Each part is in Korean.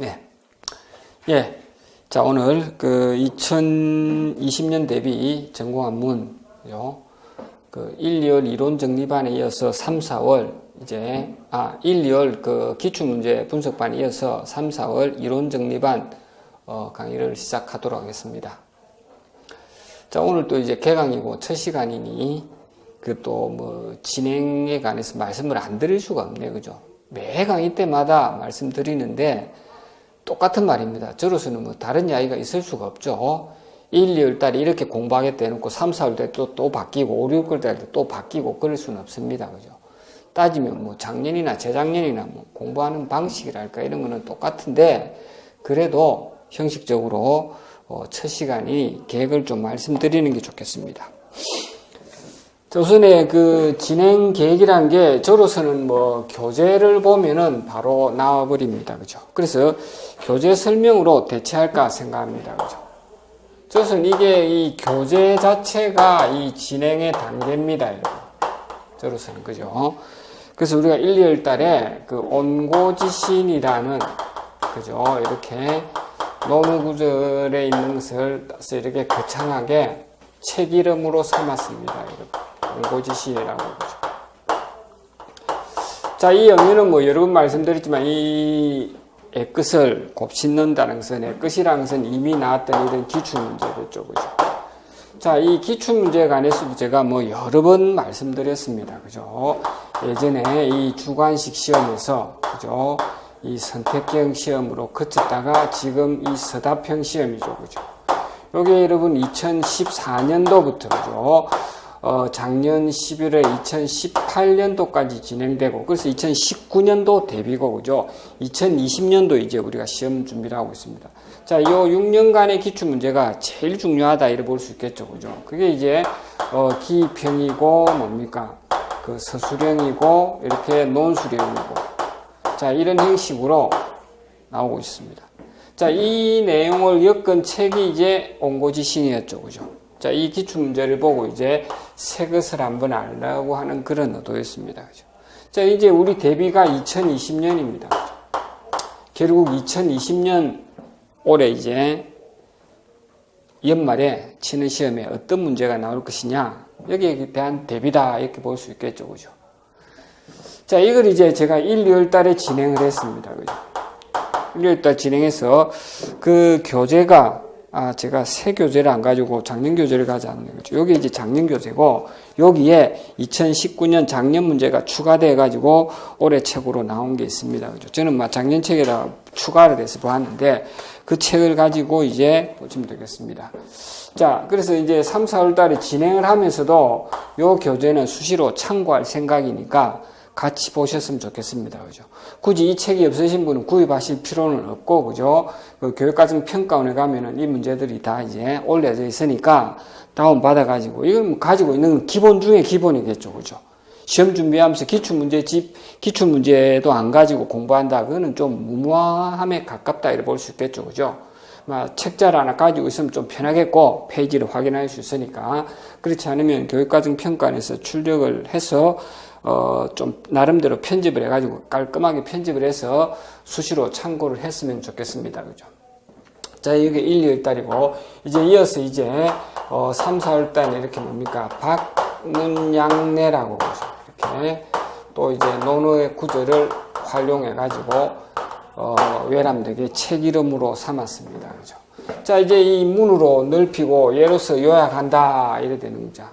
네. 예. 자, 오늘 그 2020년 대비 전공한문요. 그 1, 2월 이론 정리반에 이어서 3, 4월 이제 아, 1, 2월 그 기출 문제 분석반에 이어서 3, 4월 이론 정리반 어, 강의를 시작하도록 하겠습니다. 자, 오늘 또 이제 개강이고 첫 시간이니 그 또 뭐 진행에 관해서 말씀을 안 드릴 수가 없네. 그죠? 매 강의 때마다 말씀드리는데 똑같은 말입니다. 저로서는 뭐 다른 이야기가 있을 수가 없죠. 1, 2월 달에 이렇게 공부하겠다 해놓고 3, 4월 달에 또, 또 바뀌고 5, 6월 달에 또 바뀌고 그럴 수는 없습니다. 그죠? 따지면 뭐 작년이나 재작년이나 뭐 공부하는 방식이랄까 이런 거는 똑같은데 그래도 형식적으로 어, 첫 시간이 계획을 좀 말씀드리는 게 좋겠습니다. 우선에 그 진행 계획이란 게 저로서는 뭐 교재를 보면은 바로 나와버립니다. 그죠? 그래서 교재 설명으로 대체할까 생각합니다. 그죠? 저로서는 이게 이 교재 자체가 이 진행의 단계입니다. 여러분. 저로서는. 그죠? 그래서 우리가 1, 2월 달에 그 온고지신이라는 그죠? 이렇게 논어 구절에 있는 것을 이렇게 거창하게 책 이름으로 삼았습니다. 여러분. 온고지신이라고 그러죠. 자, 이 영유는 뭐 여러 번 말씀드렸지만 이 애끝을 곱씹는다는 것은 애끝이라는 것은 이미 나왔던 이런 기출 문제겠죠. 그죠? 자, 이 기출 문제에 관해서도 제가 뭐 여러 번 말씀드렸습니다. 그죠? 예전에 이 주관식 시험에서, 그죠? 이 선택형 시험으로 거쳤다가 지금 이 서답형 시험이죠. 그죠? 요게 여러분 2014년도부터, 그죠? 어, 작년 11월 2018년도까지 진행되고, 그래서 2019년도 대비고, 그죠? 2020년도 이제 우리가 시험 준비를 하고 있습니다. 자, 요 6년간의 기출 문제가 제일 중요하다, 이렇게 볼수 있겠죠, 그죠? 그게 이제, 어, 기평이고, 뭡니까? 그 서술형이고, 이렇게 논술형이고. 자, 이런 형식으로 나오고 있습니다. 자, 이 내용을 엮은 책이 이제 온고지신이었죠, 그죠? 자, 이 기출 문제를 보고 이제 새 것을 한번 알라고 하는 그런 의도였습니다. 그죠? 자, 이제 우리 대비가 2020년입니다. 결국 2020년 올해 이제 연말에 치는 시험에 어떤 문제가 나올 것이냐, 여기에 대한 대비다, 이렇게 볼 수 있겠죠. 그죠? 자, 이걸 이제 제가 1, 2월 달에 진행을 했습니다. 그죠? 1, 2월 달 진행해서 그 교재가 아, 제가 새 교재를 안 가지고 작년 교재를 가져왔네요. 그죠? 여기 이제 작년 교재고, 여기에 2019년 작년 문제가 추가돼 가지고 올해 책으로 나온 게 있습니다. 그죠? 저는 막 작년 책에다 추가를 해서 보았는데, 그 책을 가지고 이제 보시면 되겠습니다. 자, 그래서 이제 3, 4월 달에 진행을 하면서도 요 교재는 수시로 참고할 생각이니까 같이 보셨으면 좋겠습니다. 그죠? 굳이 이 책이 없으신 분은 구입하실 필요는 없고, 그죠? 그 교육과정 평가원에 가면은 이 문제들이 다 이제 올려져 있으니까 다운받아가지고, 이걸 가지고 있는 기본 중에 기본이겠죠. 그죠? 시험 준비하면서 기출문제집, 기출문제도 안 가지고 공부한다. 그거는 좀 무모함에 가깝다. 이렇게 볼수 있겠죠. 그죠? 막 책자를 하나 가지고 있으면 좀 편하겠고 페이지를 확인할 수 있으니까 그렇지 않으면 교육과정 평가원에서 출력을 해서 어, 좀, 나름대로 편집을 해가지고 깔끔하게 편집을 해서 수시로 참고를 했으면 좋겠습니다. 그죠? 자, 이게 1, 2월 달이고, 이제 이어서 이제, 어, 3, 4월 달에 이렇게 뭡니까? 박문양내라고 그러죠. 이렇게. 또 이제 논어의 구절을 활용해가지고, 어, 외람되게 책 이름으로 삼았습니다. 그죠? 자, 이제 이 문으로 넓히고, 예로서 요약한다. 이래 되는 거죠.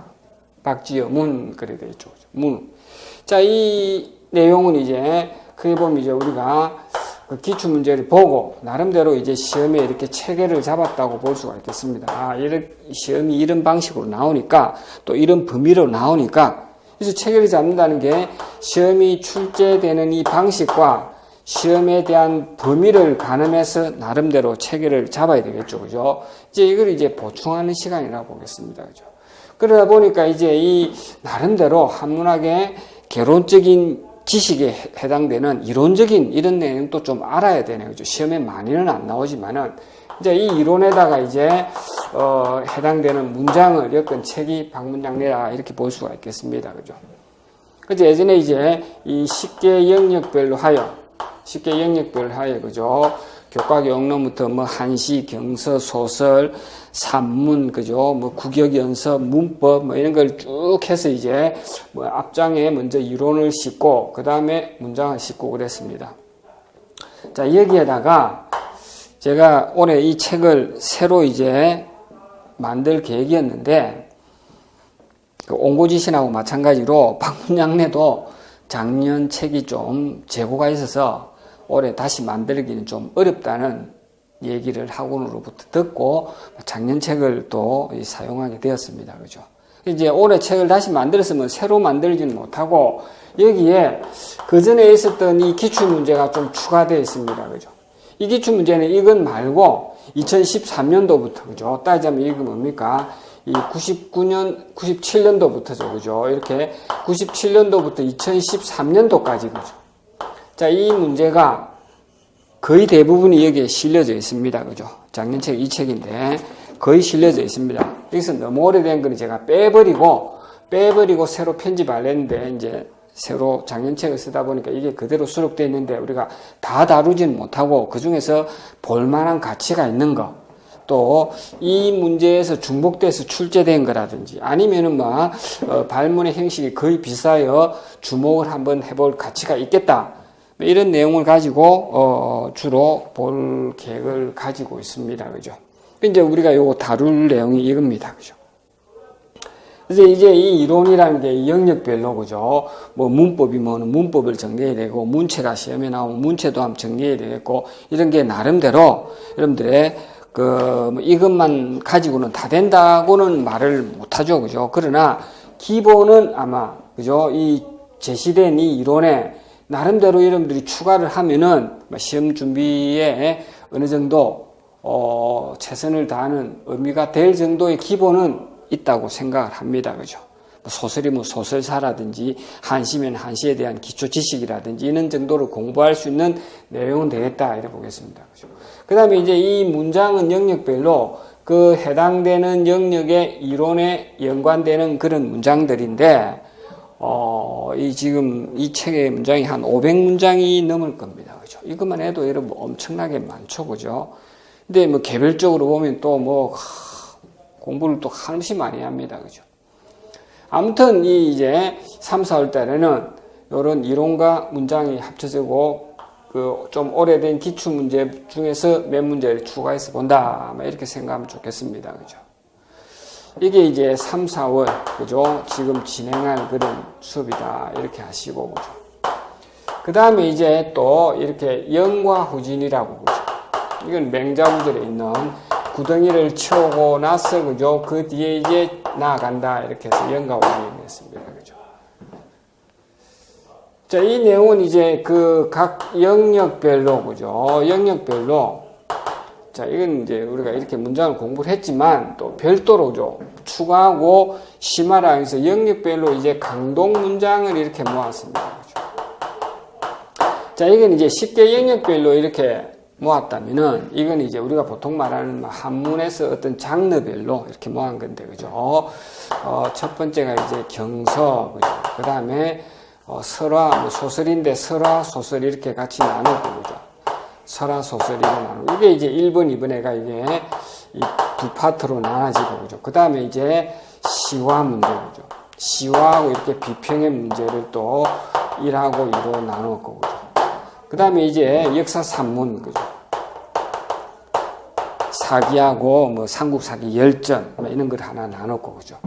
박지어 문, 그래 되죠. 문. 자, 이 내용은 이제, 크게 보면 이제 우리가 그 기출 문제를 보고, 나름대로 이제 시험에 이렇게 체계를 잡았다고 볼 수가 있겠습니다. 아, 이런, 시험이 이런 방식으로 나오니까, 또 이런 범위로 나오니까, 그래서 체계를 잡는다는 게 시험이 출제되는 이 방식과 시험에 대한 범위를 가늠해서 나름대로 체계를 잡아야 되겠죠. 그죠? 이제 이걸 이제 보충하는 시간이라고 보겠습니다. 그죠? 그러다 보니까 이제 이 나름대로 한문학의 개론적인 지식에 해당되는 이론적인 이런 내용도 좀 알아야 되네요. 그죠? 시험에 많이는 안 나오지만은 이제 이 이론에다가 이제 어 해당되는 문장을 엮은 책이 박문장내라 이렇게 볼 수가 있겠습니다. 그죠? 그죠? 예전에 이제 이 쉽게 영역별로 하여 쉽게 영역별로 하여 그죠? 교과 교육론부터 뭐 한시, 경서, 소설, 산문, 그죠? 뭐 국역 연서, 문법 뭐 이런 걸 쭉 해서 이제 뭐 앞장에 먼저 이론을 싣고 그 다음에 문장을 싣고 그랬습니다. 자 여기에다가 제가 올해 이 책을 새로 이제 만들 계획이었는데 그 옹고지신하고 마찬가지로 박문양내도 작년 책이 좀 재고가 있어서 올해 다시 만들기는 좀 어렵다는 얘기를 학원으로부터 듣고 작년 책을 또 사용하게 되었습니다. 그죠? 이제 올해 책을 다시 만들었으면 새로 만들지는 못하고 여기에 그 전에 있었던 이 기출 문제가 좀 추가되어 있습니다. 그죠? 이 기출 문제는 이건 말고 2013년도부터 그죠? 따지자면 이게 뭡니까? 이 99년, 97년도부터죠. 그죠? 이렇게 97년도부터 2013년도까지 그죠? 자, 이 문제가 거의 대부분이 여기에 실려져 있습니다. 그죠? 작년 책 이 책인데 거의 실려져 있습니다. 여기서 너무 오래된 거는 제가 빼버리고 빼버리고 새로 편집을 했는데 이제 새로 작년 책을 쓰다 보니까 이게 그대로 수록되어 있는데 우리가 다 다루지는 못하고 그 중에서 볼만한 가치가 있는 거, 또 이 문제에서 중복돼서 출제된 거라든지 아니면은 막 어, 발문의 형식이 거의 비싸여 주목을 한번 해볼 가치가 있겠다. 뭐 이런 내용을 가지고 어, 주로 볼 계획을 가지고 있습니다. 그죠? 이제 우리가 요거 다룰 내용이 이겁니다. 그죠? 그래서 이제 이 이론이라는 게 영역별로 그죠. 뭐 문법이 뭐는 문법을 정리해야 되고 문체가 시험에 나오면 문체도 한번 정리해야 되겠고 이런 게 나름대로 여러분들의 그 뭐 이것만 가지고는 다 된다고는 말을 못하죠. 그죠. 그러나 기본은 아마 그죠. 이 제시된 이 이론에 나름대로 여러분들이 추가를 하면은 뭐 시험 준비에 어느 정도 어 최선을 다하는 의미가 될 정도의 기본은 있다고 생각을 합니다. 그죠? 뭐 소설이면 소설사라든지 한시면 한시에 대한 기초 지식이라든지 이런 정도로 공부할 수 있는 내용은 되겠다 이렇게 보겠습니다. 그죠? 그다음에 이제 이 문장은 영역별로 그 해당되는 영역의 이론에 연관되는 그런 문장들인데 어, 이 지금 이 책의 문장이 한 500문장이 넘을 겁니다. 그죠? 이것만 해도 여러분 엄청나게 많죠. 그죠? 근데 뭐 개별적으로 보면 또 뭐 공부를 또 한없이 많이 합니다. 그죠? 아무튼 이 이제 3, 4월 달에는 이런 이론과 문장이 합쳐지고 그 좀 오래된 기출 문제 중에서 몇 문제를 추가해서 본다. 이렇게 생각하면 좋겠습니다. 그죠? 이게 이제 3, 4월 그죠? 지금 진행할 그런 수업이다. 이렇게 하시고 그죠? 그 다음에 이제 또 이렇게 영과 후진이라고 그죠? 이건 맹자구절에 있는 구덩이를 채우고 나서 그죠 그 뒤에 이제 나아간다 이렇게 해서 연가 원리를 했습니다 그죠 자 이 내용은 이제 그 각 영역별로 그죠 영역별로 자 이건 이제 우리가 이렇게 문장을 공부를 했지만 또 별도로 죠 추가하고 심화라 해서 영역별로 이제 강동 문장을 이렇게 모았습니다? 자 이건 이제 쉽게 영역별로 이렇게 모았다면은 이건 이제 우리가 보통 말하는 뭐 한문에서 어떤 장르별로 이렇게 모은 건데 그죠? 어, 첫 번째가 이제 경서 그죠? 그 다음에 어, 설화 뭐 소설인데 설화 소설 이렇게 같이 나누고 그죠? 설화 소설이로 나누고 이게 이제 1번 2번에가 이게 이두 파트로 나눠지고 그죠? 그 다음에 이제 시화 문제 그죠? 시화하고 이렇게 비평의 문제를 또 1하고 2로 나누었고 그죠? 그 다음에 이제 역사 산문, 그죠? 사기하고 뭐 삼국사기 열전, 뭐 이런 걸 하나 나눴고, 그죠?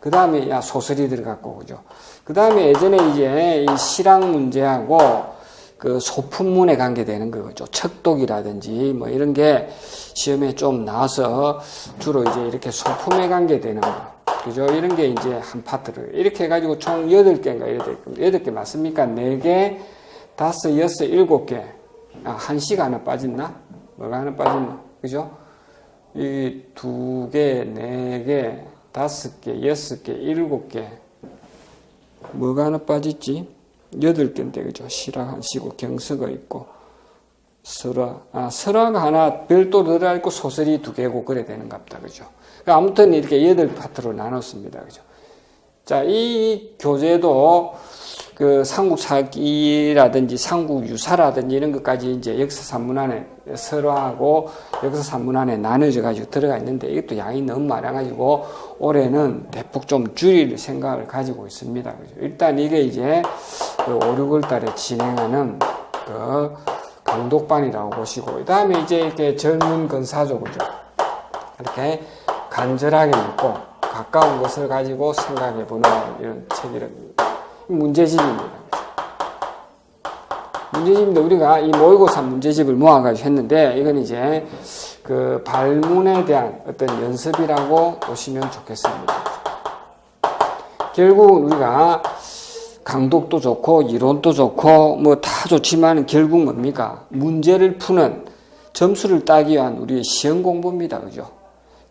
그 다음에 야, 소설이 들어갔고, 그죠? 그 다음에 예전에 이제 이 실학 문제하고 그 소품문에 관계되는 거죠. 척독이라든지 뭐 이런 게 시험에 좀 나와서 주로 이제 이렇게 소품에 관계되는 거. 그죠? 이런 게 이제 한 파트를. 이렇게 해가지고 총 8개인가 8개. 8개 맞습니까? 4개, 다섯, 여섯, 일곱 개. 아, 한 시가 하나 빠졌나? 뭐가 하나 빠졌나? 그죠? 이두 개, 네 개, 다섯 개, 여섯 개, 일곱 개. 뭐가 하나 빠졌지? 여덟 개인데, 그죠? 시라 한 시고, 경서가 있고, 설화. 아, 설화가 하나 별도로 들어 있고, 소설이 두 개고, 그래 되는 갑다. 그죠? 그러니까 아무튼 이렇게 여덟 파트로 나눴습니다. 그죠? 자, 이 교재도 그 삼국사기라든지 삼국유사라든지 이런 것까지 이제 역사 산문 안에 설화하고 역사 산문 안에 나눠져 가지고 들어가 있는데 이것도 양이 너무 많아 가지고 올해는 대폭 좀 줄일 생각을 가지고 있습니다. 그죠? 일단 이게 이제 그 5, 6월 달에 진행하는 그 강독반이라고 보시고 그 다음에 이제 이렇게 젊은 근사조 그죠? 이렇게 간절하게 묻고 가까운 것을 가지고 생각해 보는 이런 책이랍니다. 문제집입니다. 문제집인데 우리가 이 모의고사 문제집을 모아가지고 했는데 이건 이제 그 발문에 대한 어떤 연습이라고 보시면 좋겠습니다. 결국 우리가 강독도 좋고 이론도 좋고 뭐 다 좋지만 결국 뭡니까? 문제를 푸는 점수를 따기 위한 우리의 시험 공부입니다. 그죠?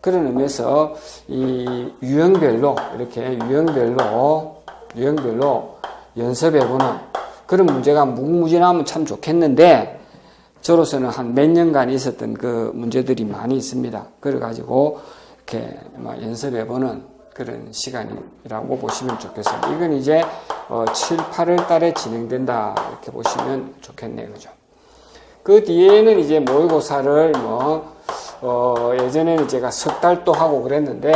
그런 의미에서 이 유형별로 이렇게 유형별로 유형별로 연습해보는 그런 문제가 무궁무진하면 참 좋겠는데 저로서는 한 몇 년간 있었던 그 문제들이 많이 있습니다. 그래가지고 이렇게 막 연습해보는 그런 시간이라고 보시면 좋겠습니다. 이건 이제 어 7, 8월 달에 진행된다 이렇게 보시면 좋겠네요. 그죠? 그 뒤에는 이제 모의고사를 뭐 어, 예전에는 제가 석 달도 하고 그랬는데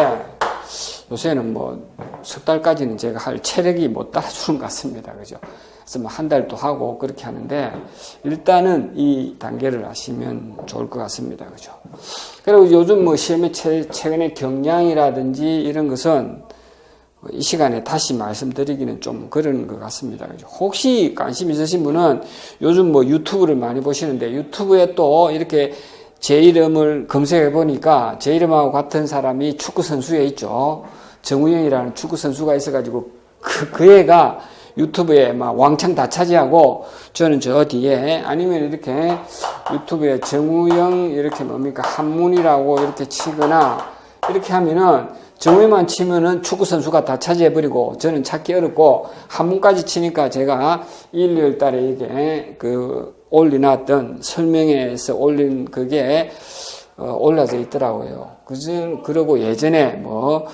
요새는 뭐 석 달까지는 제가 할 체력이 못 따라주는 것 같습니다. 그죠? 그래서 뭐 한 달도 하고 그렇게 하는데 일단은 이 단계를 아시면 좋을 것 같습니다. 그죠? 그리고 요즘 뭐 시험에 최, 최근에 경량이라든지 이런 것은 이 시간에 다시 말씀드리기는 좀 그런 것 같습니다. 그죠? 혹시 관심 있으신 분은 요즘 뭐 유튜브를 많이 보시는데 유튜브에 또 이렇게 제 이름을 검색해 보니까 제 이름하고 같은 사람이 축구 선수에 있죠. 정우영이라는 축구 선수가 있어가지고 그, 그 애가 유튜브에 막 왕창 다 차지하고 저는 저 뒤에 아니면 이렇게 유튜브에 정우영 이렇게 뭡니까? 한문이라고 이렇게 치거나 이렇게 하면은 정우영만 치면은 축구 선수가 다 차지해 버리고 저는 찾기 어렵고 한문까지 치니까 제가 1, 2월 달에 이게 그 올려놨던 설명에서 올린 그게 어, 올라져 있더라고요. 그저 그러고 예전에 뭐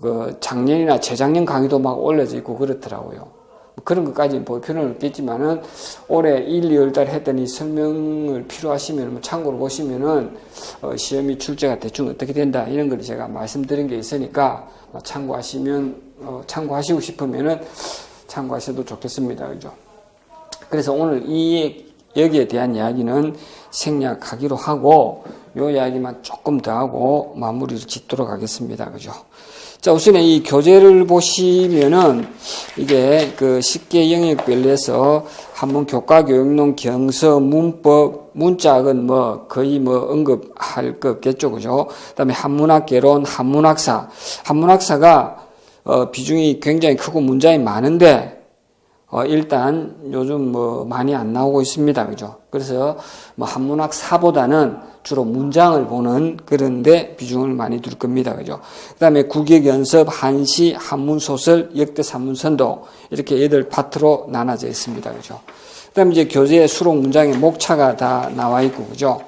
그 작년이나 재작년 강의도 막 올려져 있고 그렇더라고요. 그런 것까지 볼 필요는 없겠지만은 올해 1, 2월 달이 설명을 필요하시면 뭐 참고로 보시면은 어, 시험이 출제가 대충 어떻게 된다 이런 걸 제가 말씀드린 게 있으니까 뭐 참고하시면 어, 참고하시고 싶으면은 참고하셔도 좋겠습니다. 그죠? 그래서 오늘 이 여기에 대한 이야기는 생략하기로 하고 요 이야기만 조금 더 하고 마무리를 짓도록 하겠습니다. 그죠? 자, 우선 이 교재를 보시면은 이게 그 쉽게 영역별로해서 한번 교과 교육론 경서 문법 문짝은 뭐 거의 뭐 언급할 것 없겠죠. 그죠? 그다음에 한문학 개론 한문학사 한문학사가 어 비중이 굉장히 크고 문장이 많은데 어, 일단 요즘 뭐 많이 안 나오고 있습니다. 그죠? 그래서 뭐 한문학 사보다는 주로 문장을 보는 그런데 비중을 많이 둘 겁니다. 그죠? 그 다음에 국역 연습, 한시, 한문 소설, 역대 산문 선도 이렇게 여덟 파트로 나눠져 있습니다. 그죠? 그 다음에 이제 교재 수록 문장의 목차가 다 나와 있고, 그죠?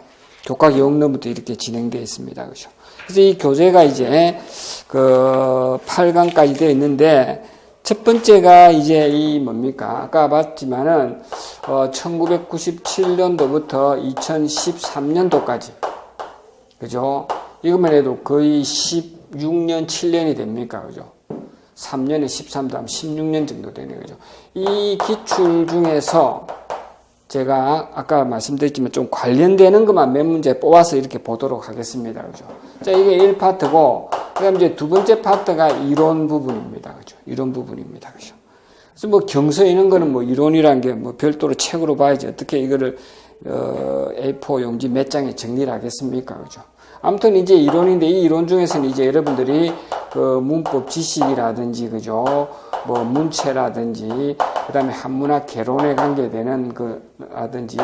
교과 교육론부터 이렇게 진행되어 있습니다. 그죠? 그래서 이 교재가 이제 그 8강까지 되어 있는데 첫 번째가 이제 이 뭡니까? 아까 봤지만은 어 1997년도부터 2013년도까지 그죠? 이것만 해도 거의 16년, 7년이 됩니까? 그죠? 3년에 13도 하면 16년 정도 되네 그죠? 이 기출 중에서 제가 아까 말씀드렸지만 좀 관련되는 것만 몇 문제 뽑아서 이렇게 보도록 하겠습니다. 그죠? 자, 이게 1파트고, 그 다음 이제 두 번째 파트가 이론 부분입니다. 그죠? 이론 부분입니다. 그죠? 그래서 뭐 경서 이런 거는 뭐 이론이란 게 뭐 별도로 책으로 봐야지 어떻게 이거를, 어, A4 용지 몇 장에 정리를 하겠습니까? 그죠? 아무튼 이제 이론인데 이 이론 중에서는 이제 여러분들이 그 문법 지식이라든지 그죠 뭐 문체라든지 그다음에 한문학 개론에 관계되는 그라든지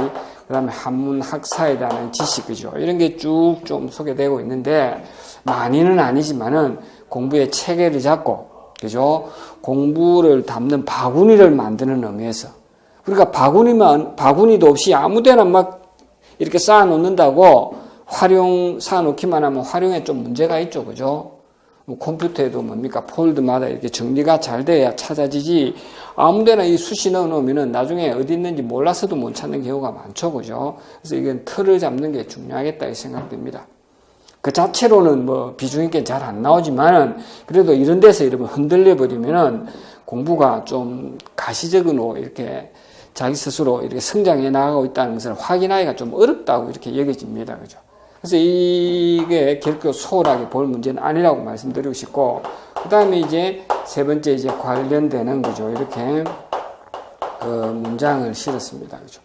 그 다음에 한문 학사에 대한 지식 그죠? 이런 게 쭉 좀 소개되고 있는데 많이는 아니지만은 공부의 체계를 잡고 그죠? 공부를 담는 바구니를 만드는 의미에서. 그러니까 바구니만 바구니도 없이 아무 데나 막 이렇게 쌓아 놓는다고 활용 쌓아놓기만 하면 활용에 좀 문제가 있죠, 그죠? 뭐 컴퓨터에도 뭡니까 폴드마다 이렇게 정리가 잘 돼야 찾아지지 아무데나 이 수시 넣어 놓으면은 나중에 어디 있는지 몰라서도 못 찾는 경우가 많죠 그죠 그래서 이건 틀을 잡는 게 중요하겠다 이 생각됩니다 그 자체로는 뭐 비중 있게 잘 안 나오지만은 그래도 이런 데서 이러면 흔들려 버리면은 공부가 좀 가시적으로 이렇게 자기 스스로 이렇게 성장해 나가고 있다는 것을 확인하기가 좀 어렵다고 이렇게 여겨집니다. 그죠? 그래서 이게 결코 소홀하게 볼 문제는 아니라고 말씀드리고 싶고, 그 다음에 이제 세 번째 이제 관련되는 거죠. 이렇게 그 문장을 실었습니다. 그죠?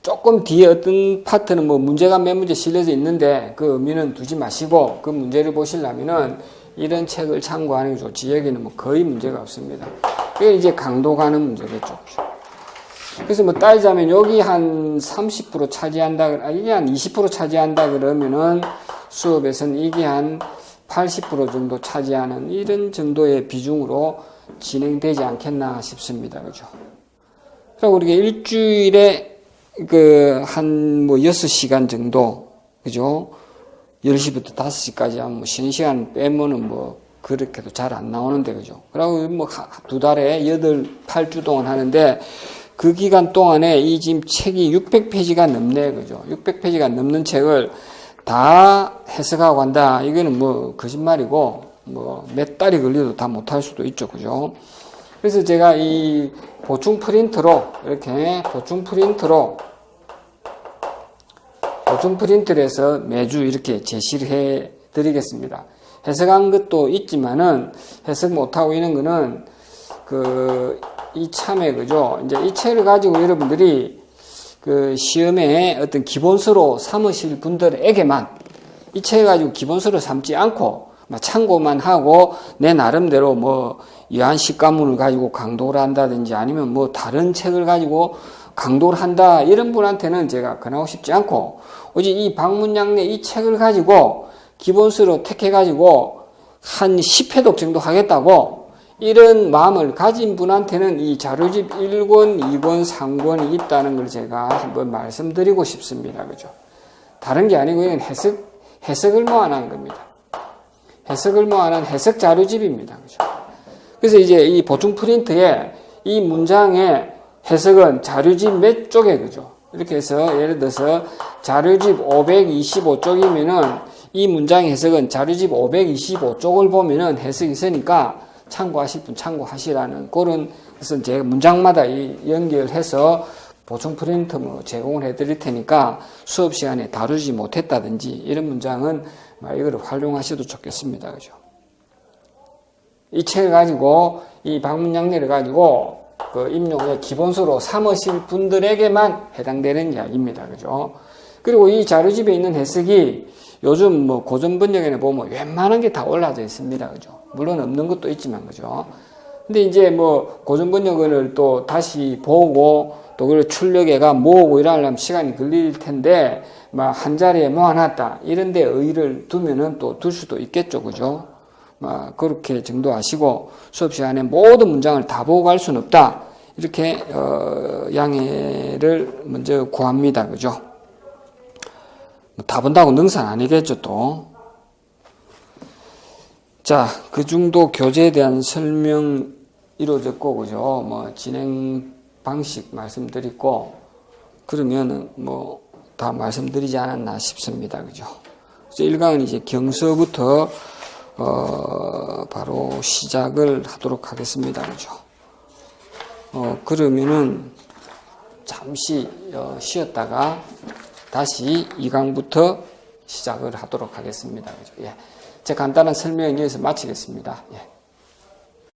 조금 뒤에 어떤 파트는 뭐 문제가 몇 문제 실려져 있는데 그 의미는 두지 마시고 그 문제를 보시려면은 이런 책을 참고하는 게 좋지. 여기는 뭐 거의 문제가 없습니다. 그게 이제 강도 가는 문제겠죠. 그래서 뭐 따지자면 여기 한 30% 차지한다, 아, 이게 한 20% 차지한다 그러면은 수업에서는 이게 한 80% 정도 차지하는 이런 정도의 비중으로 진행되지 않겠나 싶습니다. 그죠? 그리고 우리가 일주일에 그 한 뭐 6시간 정도, 그죠? 10시부터 5시까지 한뭐 쉬는 시간 빼면은 뭐 그렇게도 잘 안 나오는데, 그죠? 그리고 뭐 두 달에 8, 8주 동안 하는데 그 기간 동안에 이 지금 책이 600페이지가 넘네, 그죠? 600페이지가 넘는 책을 다 해석하고 한다. 이거는 뭐 거짓말이고, 뭐 몇 달이 걸려도 다 못할 수도 있죠, 그죠? 그래서 제가 이 보충 프린트로, 이렇게 보충 프린트로, 보충 프린트를 해서 매주 이렇게 제시를 해 드리겠습니다. 해석한 것도 있지만은 해석 못하고 있는 거는 그 이참에 그죠. 이제 이 책을 가지고 여러분들이 그 시험에 어떤 기본서로 삼으실 분들에게만 이 책을 가지고 기본서로 삼지 않고 참고만 하고 내 나름대로 뭐 이한 식 가문을 가지고 강도를 한다든지 아니면 뭐 다른 책을 가지고 강도를 한다 이런 분한테는 제가 권하고 싶지 않고 오직 이 방문양내 이 책을 가지고 기본서로 택해 가지고 한 10회독 정도 하겠다고 이런 마음을 가진 분한테는 이 자료집 1권, 2권, 3권이 있다는 걸 제가 한번 말씀드리고 싶습니다. 그죠? 다른 게 아니고 이건 해석, 해석을 모아놓은 겁니다. 해석을 모아놓은 해석 자료집입니다. 그죠? 그래서 이제 이 보충 프린트에 이 문장의 해석은 자료집 몇 쪽에 그죠? 이렇게 해서 예를 들어서 자료집 525쪽이면은 이 문장의 해석은 자료집 525쪽을 보면은 해석이 있으니까 참고하실 분 참고하시라는 그런 그래서 제가 문장마다 연결해서 보충 프린트 뭐 제공을 해드릴 테니까 수업 시간에 다루지 못했다든지 이런 문장은 이거를 활용하셔도 좋겠습니다. 그죠? 이 책을 가지고 이 방문양내를 가지고 그 임용의 기본서로 삼으실 분들에게만 해당되는 이야기입니다. 그죠? 그리고 이 자료집에 있는 해석이 요즘 뭐 고전 번역에는 보면 웬만한 게 다 올라져 있습니다. 그죠? 물론 없는 것도 있지만 그죠. 근데 이제 뭐 고전 번역을 또 다시 보고 또 그걸 출력해가 모으고 이러려면 시간이 걸릴 텐데 막 한 자리에 모아놨다 이런 데 의의를 두면은 또 둘 수도 있겠죠, 그죠? 막 그렇게 정도 하시고 수업 시간에 모든 문장을 다 보고 갈 수는 없다 이렇게 어, 양해를 먼저 구합니다, 그죠? 뭐다 본다고 능산 아니겠죠, 또. 자, 그 정도 교재에 대한 설명 이루어졌고, 그죠? 뭐, 진행 방식 말씀드리고, 그러면은 뭐, 다 말씀드리지 않았나 싶습니다. 그죠? 그래서 1강은 이제 경서부터, 어, 바로 시작을 하도록 하겠습니다. 그죠? 어, 그러면은, 잠시 어, 쉬었다가 다시 2강부터 시작을 하도록 하겠습니다. 그죠? 예. 제 간단한 설명을 여기서 마치겠습니다. 예.